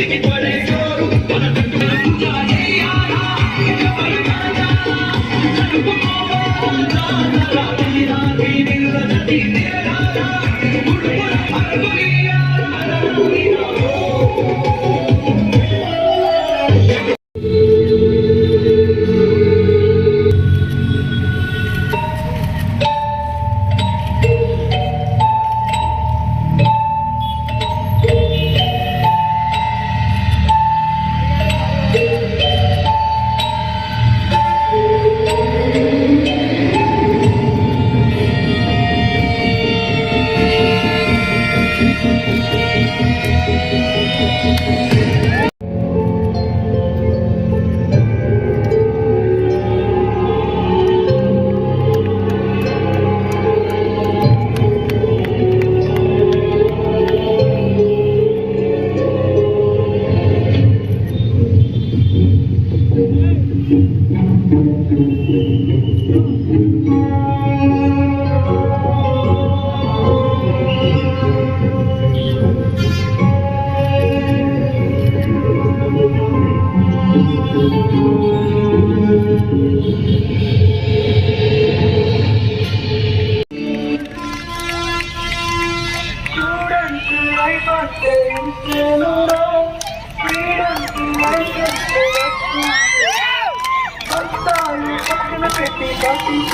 చూడండి అయిపోతే Freedom to life and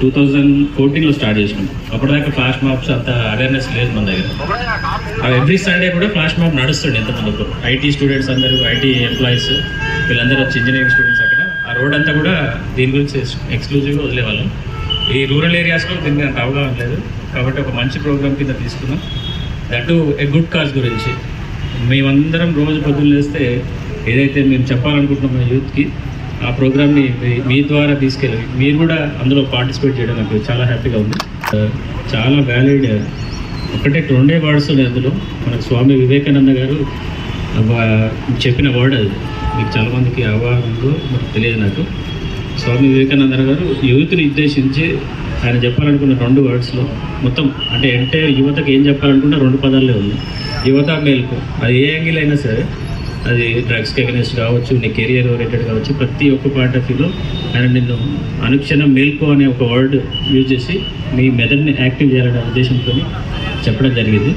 Two thousand ఫోర్టీన్లో స్టార్ట్ చేసినాం. అప్పటిదాకా ఫ్లాష్ మాప్స్ అంత అవేర్నెస్ లేదు మన దగ్గర. అవి ఎవ్రీ సండే కూడా ఫ్లాష్ మాప్ నడుస్తుండే ఎంతమంది ఐటీ స్టూడెంట్స్ అందరూ ఐటీ ఎంప్లాయీస్ వీళ్ళందరూ వచ్చి ఇంజనీరింగ్ స్టూడెంట్స్ అక్కడ. ఆ రోడ్ అంతా కూడా దీని గురించి ఎక్స్క్లూజివ్గా వదిలేవాళ్ళం. ఈ రూరల్ ఏరియాస్లో దీనికి అంత అవగాహన లేదు. కాబట్టి ఒక మంచి ప్రోగ్రామ్ కింద తీసుకున్నాం. దట్ ఏ గుడ్ కాజ్ గురించి. మేమందరం రోజు పొద్దున్న లేస్తే ఏదైతే మేము చెప్పాలనుకుంటున్నాం యూత్కి ఆ ప్రోగ్రామ్ని మీ- ద్వారా తీసుకెళ్ళి మీరు కూడా అందులో పార్టిసిపేట్ చేయడం నాకు చాలా హ్యాపీగా ఉంది. చాలా వ్యాలిడ్ ఒకటే రెండే వర్డ్స్ ఉన్నాయి అందులో. మనకు స్వామి వివేకానంద గారు చెప్పిన వర్డ్ అది. మీకు చాలామందికి అవగాహన మనకు తెలియదు నాకు. స్వామి వివేకానంద గారు యూత్ని ఉద్దేశించి ఆయన చెప్పాలనుకున్న రెండు వర్డ్స్లో మొత్తం అంటే అంటే యువతకు ఏం చెప్పాలనుకున్న రెండు పదాలే ఉంది యువత మేల్కు అది ఏ యాంగిల్ అయినా సరే అది డ్రగ్స్కి అగెనెస్ట్ కావచ్చు నీ కెరియర్ ఓరియంటెడ్ కావచ్చు ప్రతి ఒక్క పార్ట్ ఆఫ్ వ్యూలో ఆయన నిన్ను అనుక్షణం మేల్కో అనే ఒక వర్డ్ యూజ్ చేసి మీ మెదడుని యాక్టివ్ చేయాలనే ఉద్దేశంతో చెప్పడం జరిగింది.